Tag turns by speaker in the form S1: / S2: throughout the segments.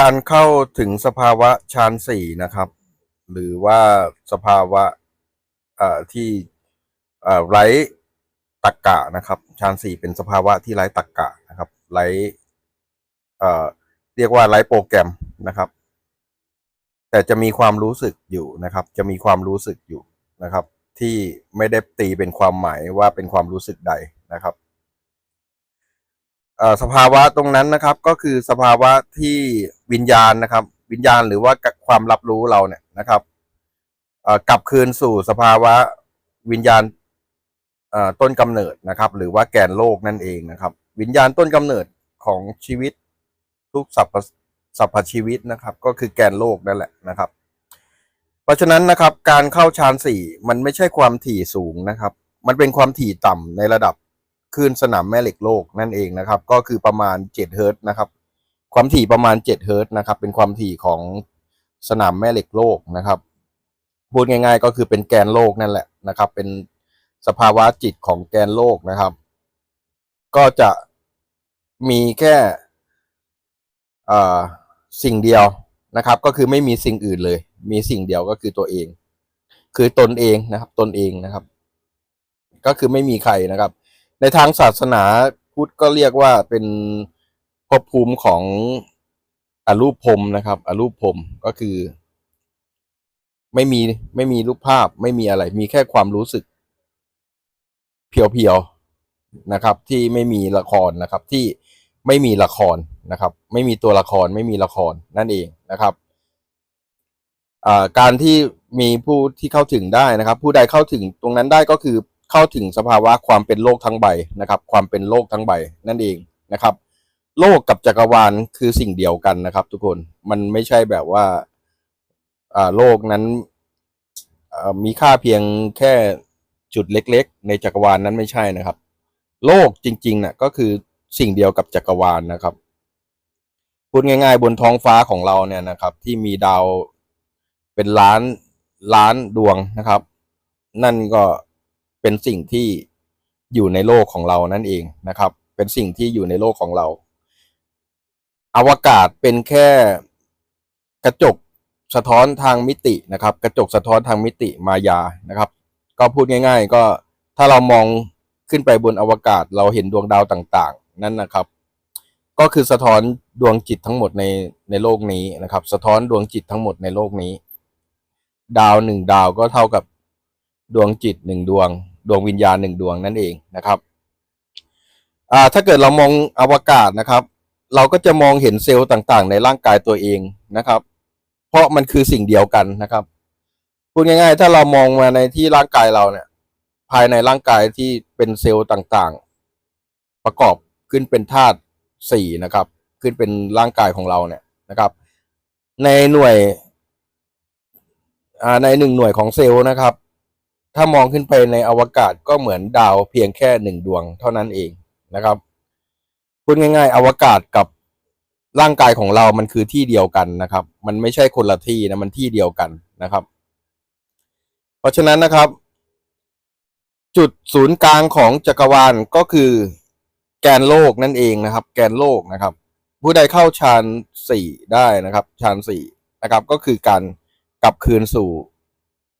S1: การเข้าถึงสภาวะฌานสี่นะครับ หรือว่าสภาวะที่ไร้ตักกะนะครับฌานสี่เป็นสภาวะที่ไร้ตักกะนะครับไร้เรียกว่าไร้โปรแกรมนะครับ แต่จะมีความรู้สึกอยู่นะครับ จะมีความรู้สึกอยู่นะครับ ที่ไม่ได้ตีเป็นความหมายว่าเป็นความรู้สึกใดนะครับ สภาวะตรงนั้นนะครับ ก็คือสภาวะที่วิญญาณนะครับ วิญญาณหรือว่าความรับรู้เราเนี่ยนะครับกลับคืนสู่สภาวะวิญญาณต้นกำเนิดนะครับ หรือว่าแกนโลกนั่นเองนะครับ วิญญาณต้นกำเนิดของชีวิตทุกสรรพสรรพชีวิตนะครับ ก็คือแกนโลกนั่นแหละนะครับ เพราะฉะนั้นนะครับ การเข้าฌานสี่มันไม่ใช่ความถี่สูงนะครับ มันเป็นความถี่ต่ำในระดับ คลื่นสนามแม่เหล็กโลกนั่นเองนะครับ ก็คือประมาณ7เฮิร์ตนะครับ ความถี่ประมาณ7เฮิร์ตนะครับ เป็นความถี่ของสนามแม่เหล็กโลกนะครับ พูดง่าย ๆ ก็คือเป็นแกนโลกนั่นแหละนะครับ เป็นสภาวะจิตของแกนโลกนะครับ ก็จะมีแค่สิ่งเดียวนะครับ ก็คือไม่มีสิ่งอื่นเลย มีสิ่งเดียวก็คือตัวเอง คือตนเองนะครับ ตนเองนะครับ ก็คือไม่มีใครนะครับ ในทางศาสนาพุทธก็เรียกว่าเป็นภพภูมิของอรูปพรมนะครับ อรูปพรมก็คือ ไม่มีไม่มีรูปภาพไม่มีอะไร มีแค่ความรู้สึก เพียวๆนะครับ ที่ไม่มีละครนะครับ ที่ไม่มีละครนะครับ ไม่มีตัวละครไม่มีละครนั่นเองนะครับการที่มีผู้ที่เข้าถึงได้นะครับ ผู้ใดเข้าถึงตรงนั้นได้ก็คือ เข้าถึงสภาวะความเป็นโลกทั้งใบนะครับ ความเป็นโลกทั้งใบนั่นเองนะครับ โลกกับจักรวาลคือสิ่งเดียวกันนะครับ ทุกคนมันไม่ใช่แบบว่าอ่าโลกนั้นมีค่าเพียงแค่จุดเล็ก ๆ ในจักรวาลนั้นไม่ใช่นะครับ โลกจริงๆน่ะก็คือสิ่งเดียวกับจักรวาลนะครับพูดง่าย ๆ บนท้องฟ้าของเราเนี่ยนะครับ ที่มีดาวเป็นล้านล้านดวงนะครับ นั่นก็ เป็นสิ่งที่อยู่ในโลกของเรานั่นเองนะครับ เป็นสิ่งที่อยู่ในโลกของเรา อวกาศเป็นแค่กระจกสะท้อนทางมิตินะครับ กระจกสะท้อนทางมิติมายานะครับ ก็พูดง่าย ๆ ก็ถ้าเรามองขึ้นไปบนอวกาศเราเห็นดวงดาวต่างๆ นั่นนะครับ ก็คือสะท้อนดวงจิตทั้งหมดในในโลกนี้นะครับ สะท้อนดวงจิตทั้งหมดในโลกนี้ ดาวหนึ่งดาวก็เท่ากับดวงจิตหนึ่งดวง ดวงวิญญาณหนึ่งดวงนั่นเองนะครับถ้าเกิดเรามองอวกาศนะครับ เราก็จะมองเห็นเซลล์ต่างๆ ในร่างกายตัวเองนะครับ เพราะมันคือสิ่งเดียวกันนะครับพูดง่ายๆ ถ้าเรามองมาในที่ร่างกายเราเนี่ย ภายในร่างกายที่เป็นเซลล์ต่างๆ ประกอบขึ้นเป็นธาตุสี่นะครับ ขึ้นเป็นร่างกายของเราเนี่ยนะครับ ในหน่วยในหนึ่งหน่วยของเซลล์นะครับ ถ้ามองขึ้นไปในอวกาศก็เหมือนดาวเพียงแค่หนึ่งดวงเท่านั้นเองนะครับพูดง่าย ๆ อวกาศกับร่างกายของเรามันคือที่เดียวกันนะครับ มันไม่ใช่คนละที่นะมันที่เดียวกันนะครับ เพราะฉะนั้นนะครับ จุดศูนย์กลางของจักรวาลก็คือแกนโลกนั่นเองนะครับ แกนโลกนะครับ ผู้ใดเข้าฌานสี่ได้นะครับฌานสี่นะครับ ก็คือการกลับคืนสู่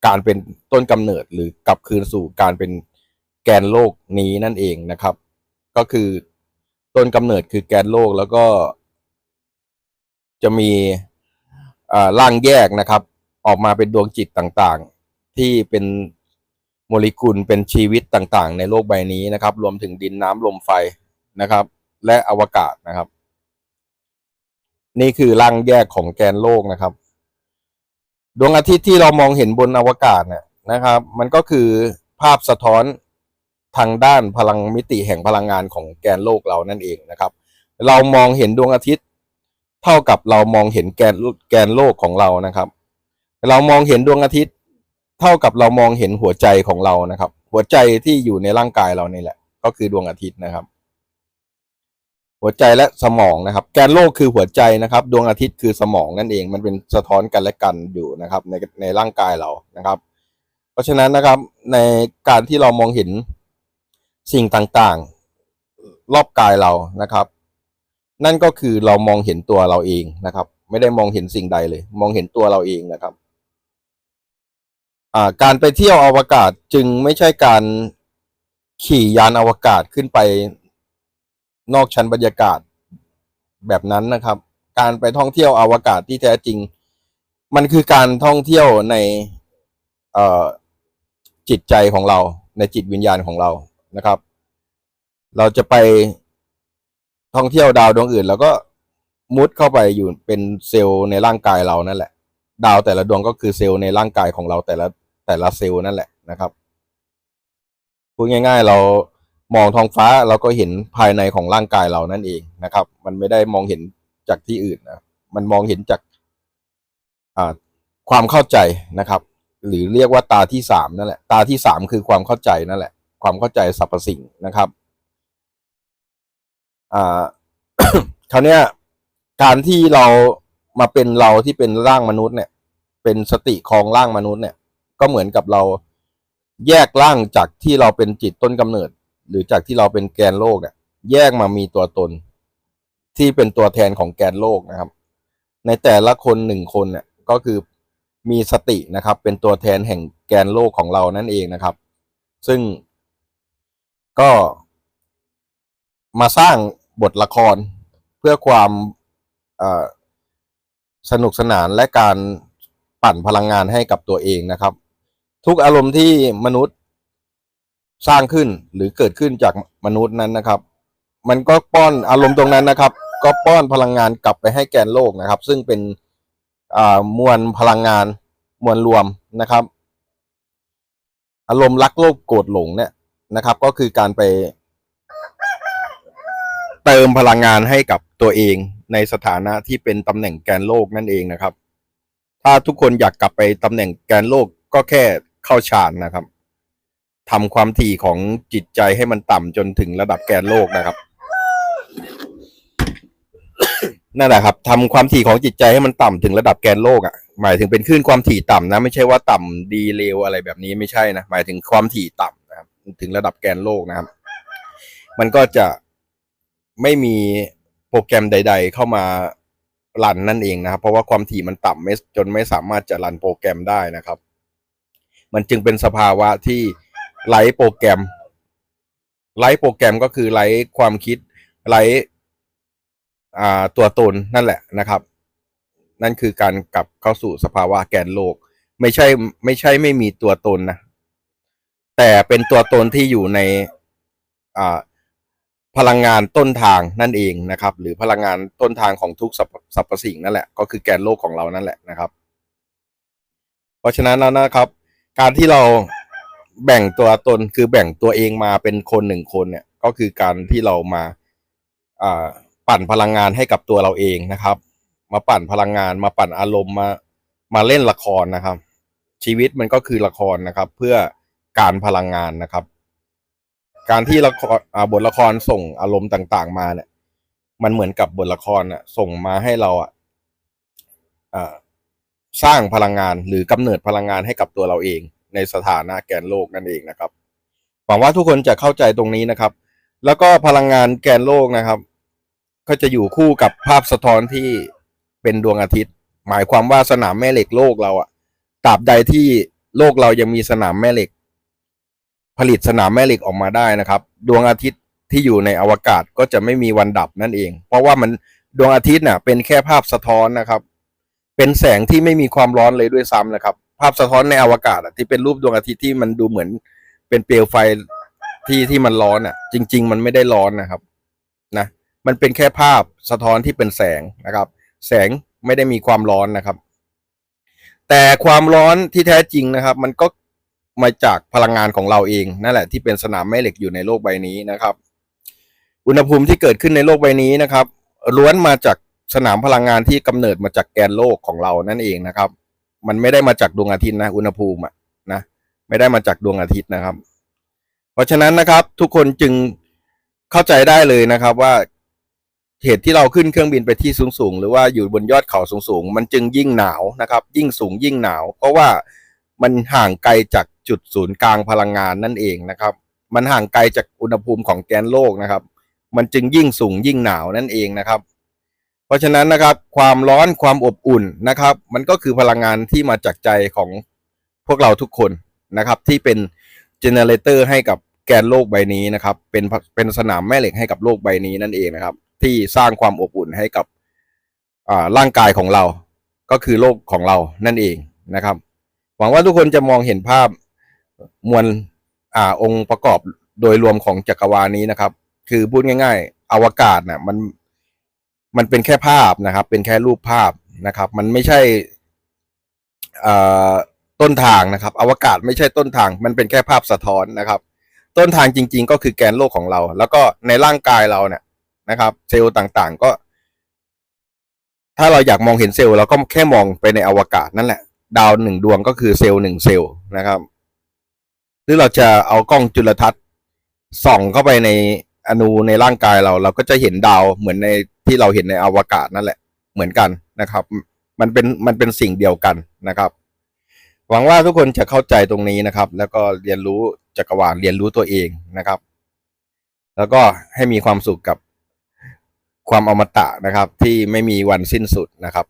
S1: การเป็นต้นกำเนิดหรือกลับคืนสู่การเป็นแกนโลกนี้นั่นเองนะครับ ก็คือต้นกำเนิดคือแกนโลกแล้วก็ จะมีอ่าร่างแยกนะครับ ออกมาเป็นดวงจิตต่างๆ ที่เป็นโมเลกุลเป็นชีวิตต่างๆ ในโลกใบนี้นะครับ รวมถึงดินน้ำลมไฟนะครับ และอวกาศนะครับ นี่คือร่างแยกของแกนโลกนะครับ ดวงอาทิตย์ที่เรามองเห็นบนอวกาศเนี่ยนะครับ มันก็คือภาพสะท้อนทางด้านพลังมิติแห่งพลังงานของแกนโลกเรานั่นเองนะครับ เรามองเห็นดวงอาทิตย์ เท่ากับเรามองเห็นแกนแกนโลกของเรานะครับ เรามองเห็นดวงอาทิตย์ เท่ากับเรามองเห็นหัวใจของเรานะครับ หัวใจที่อยู่ในร่างกายเรานี่แหละ ก็คือดวงอาทิตย์นะครับ หัวใจและสมองนะครับ แกนโลกคือหัวใจนะครับ ดวงอาทิตย์คือสมองนั่นเอง มันเป็นสะท้อนกันและกันอยู่นะครับในในร่างกายเรานะครับ เพราะฉะนั้นนะครับในการที่เรามองเห็นสิ่งต่างๆ รอบกายเรานะครับ นั่นก็คือเรามองเห็นตัวเราเองนะครับ ไม่ได้มองเห็นสิ่งใดเลย มองเห็นตัวเราเองนะครับการไปเที่ยวอวกาศจึงไม่ใช่การขี่ยานอวกาศขึ้นไป นอกชั้นบรรยากาศแบบนั้นนะครับ การไปท่องเที่ยวอวกาศที่แท้จริง มันคือการท่องเที่ยวในเจิตใจของเราในจิตวิญญาณของเรานะครับ เราจะไปท่องเที่ยวดาวดวงอื่น แล้วก็มุดเข้าไปอยู่เป็นเซลล์ในร่างกายเรานั่นแหละ ดาวแต่ละดวงก็คือเซลล์ในร่างกายของเราแต่ละแต่ละเซลล์นั่นแหละนะครับพูดง่าย ๆ เรา มองท้องฟ้าเราก็เห็นภายในของร่างกายเรานั่นเองนะครับ มันไม่ได้มองเห็นจากที่อื่นนะมันมองเห็นจากความเข้าใจนะครับ หรือเรียกว่าตาที่สามนั่นแหละตาที่สามคือความเข้าใจนั่นแหละ ความเข้าใจสรรพสิ่งนะครับอ่าคราวเนี้ยการที่เรามาเป็นเราที่เป็นร่างมนุษย์เนี่ย เป็นสติของร่างมนุษย์เนี่ย ก็เหมือนกับเราแยกร่างจากที่เราเป็นจิตต้นกำเนิด หรือจากที่เราเป็นแกนโลกเนี่ยแยกมามีตัวตน ที่เป็นตัวแทนของแกนโลกนะครับ ในแต่ละคนหนึ่งคนเนี่ยก็คือมีสตินะครับ เป็นตัวแทนแห่งแกนโลกของเรานั่นเองนะครับ ซึ่งก็มาสร้างบทละครเพื่อความสนุกสนานและการปั่นพลังงานให้กับตัวเองนะครับ ทุกอารมณ์ที่มนุษย์ สร้างขึ้นหรือเกิดขึ้นจากมนุษย์นั้นนะครับ มันก็ป้อนอารมณ์ตรงนั้นนะครับ ก็ป้อนพลังงานกลับไปให้แกนโลกนะครับ ซึ่งเป็นอ่ามวลพลังงานมวลรวมนะครับ อารมณ์รักโลภโกรธหลงเนี่ยนะครับ ก็คือการไป เติมพลังงานให้กับตัวเองในสถานะที่เป็นตำแหน่งแกนโลกนั่นเองนะครับ ถ้าทุกคนอยากกลับไปตำแหน่งแกนโลกก็แค่เข้าฌานนะครับ ทำความถี่ของจิตใจให้มันต่ำจนถึงระดับแกนโลกนะครับนั่นแหละครับทำความถี่ของจิตใจให้มันต่ำถึงระดับแกนโลกอะหมายถึงเป็นคลื่นความถี่ต่ำนะ ไม่ใช่ว่าต่ำดีเลวอะไรแบบนี้ไม่ใช่นะหมายถึงความถี่ต่ำนะครับ ถึงระดับแกนโลกนะครับ มันก็จะไม่มีโปรแกรมใด ๆ เข้ามารันนั่นเองนะครับ เพราะว่าความถี่มันต่ำไม่จนไม่สามารถจะรันโปรแกรมได้นะครับ มันจึงเป็นสภาวะที่ ไร้โปรแกรมไร้โปรแกรมก็คือไร้ความคิดไร้อ่าตัวตนนั่นแหละนะครับ นั่นคือการกลับเข้าสู่สภาวะแกนโลก ไม่ใช่ไม่ใช่ไม่มีตัวตนนะ แต่เป็นตัวตนที่อยู่ในอ่าพลังงานต้นทางนั่นเองนะครับ หรือพลังงานต้นทางของทุกสรรสรรพสิ่งนั่นแหละก็คือแกนโลกของเรานั่นแหละนะครับ เพราะฉะนั้นแล้วนะครับ การที่เรา แบ่งตัวตนคือแบ่งตัวเองมาเป็นคนหนึ่งคนเนี่ย ก็คือการที่เรามาอ่าปั่นพลังงานให้กับตัวเราเองนะครับ มาปั่นพลังงานมาปั่นอารมณ์มามาเล่นละครนะครับ ชีวิตมันก็คือละครนะครับ เพื่อการพลังงานนะครับ การที่ละครบทละครส่งอารมณ์ต่าง ๆ มาเนี่ย มันเหมือนกับบทละครนะส่งมาให้เราอะอ่าสร้างพลังงานหรือกำเนิดพลังงานให้กับตัวเราเอง ในสถานะแกนโลกนั่นเองนะครับหวังว่าทุกคนจะเข้าใจตรงนี้นะครับ แล้วก็พลังงานแกนโลกนะครับ ก็จะอยู่คู่กับภาพสะท้อนที่เป็นดวงอาทิตย์ หมายความว่าสนามแม่เหล็กโลกเราอะตราบใดที่โลกเรายังมีสนามแม่เหล็ก ผลิตสนามแม่เหล็กออกมาได้นะครับ ดวงอาทิตย์ที่อยู่ในอวกาศก็จะไม่มีวันดับนั่นเอง เพราะว่ามันดวงอาทิตย์น่ะเป็นแค่ภาพสะท้อนนะครับ เป็นแสงที่ไม่มีความร้อนเลยด้วยซ้ำนะครับ ภาพสะท้อนในอวกาศอะที่เป็นรูปดวงอาทิตย์ที่มันดูเหมือนเป็นเปลวไฟที่ที่มันร้อนอะจริง ๆ มันไม่ได้ร้อนนะครับ นะ มันเป็นแค่ภาพสะท้อนที่เป็นแสงนะครับ แสงไม่ได้มีความร้อนนะครับ แต่ความร้อนที่แท้จริงนะครับ มันก็มาจากพลังงานของเราเองนั่นแหละที่เป็นสนามแม่เหล็กอยู่ในโลกใบนี้นะครับ อุณหภูมิที่เกิดขึ้นในโลกใบนี้นะครับล้วนมาจากสนามพลังงานที่กำเนิดมาจากแกนโลกของเรานั่นเองนะครับ มันไม่ได้มาจากดวงอาทิตย์นะ อุณหภูมิอะนะไม่ได้มาจากดวงอาทิตย์นะครับ เพราะฉะนั้นนะครับ ทุกคนจึงเข้าใจได้เลยนะครับ ว่าเหตุที่เราขึ้นเครื่องบินไปที่สูงๆหรือว่าอยู่บนยอดเขาสูงๆมันจึงยิ่งหนาวนะครับ ยิ่งสูงยิ่งหนาว เพราะว่ามันห่างไกลจากจุดศูนย์กลางพลังงานนั่นเองนะครับ มันห่างไกลจากอุณหภูมิของแกนโลกนะครับ มันจึงยิ่งสูงยิ่งหนาวนั่นเองนะครับ เพราะฉะนั้นนะครับความร้อนความอบอุ่นนะครับ มันก็คือพลังงานที่มาจากใจของพวกเราทุกคนนะครับ ที่เป็นเจเนเรเตอร์ให้กับแกนโลกใบนี้นะครับ เป็นเป็นสนามแม่เหล็กให้กับโลกใบนี้นั่นเองนะครับ ที่สร้างความอบอุ่นให้กับร่างกายของเรา ก็คือโลกของเรานั่นเองนะครับ หวังว่าทุกคนจะมองเห็นภาพมวลอองค์ประกอบโดยรวมของจักรวาลนี้นะครับ คือพูดง่าย ๆ อวกาศน่ะมัน มันเป็นแค่ภาพนะครับ เป็นแค่รูปภาพนะครับ มันไม่ใช่ต้นทางนะครับ อวกาศไม่ใช่ต้นทาง มันเป็นแค่ภาพสะท้อนนะครับ ต้นทางจริง ๆ ก็คือแกนโลกของเรา แล้วก็ในร่างกายเราเนี่ยนะครับ เซลล์ต่างๆ ก็ ถ้าเราอยากมองเห็นเซลล์เราก็แค่มองไปในอวกาศนั่นแหละ ดาวหนึ่งดวงก็คือเซลล์หนึ่งเซลล์นะครับ หรือเราจะเอากล้องจุลทรรศน์ส่องเข้าไปใน อนูในร่างกายเรา เราก็จะเห็นดาวเหมือนในที่เราเห็นในอวกาศนั่นแหละเหมือนกันนะครับ มันเป็นมันเป็นสิ่งเดียวกันนะครับ หวังว่าทุกคนจะเข้าใจตรงนี้นะครับ แล้วก็เรียนรู้จักรวาลเรียนรู้ตัวเองนะครับ แล้วก็ให้มีความสุขกับความอมตะนะครับ ที่ไม่มีวันสิ้นสุดนะครับ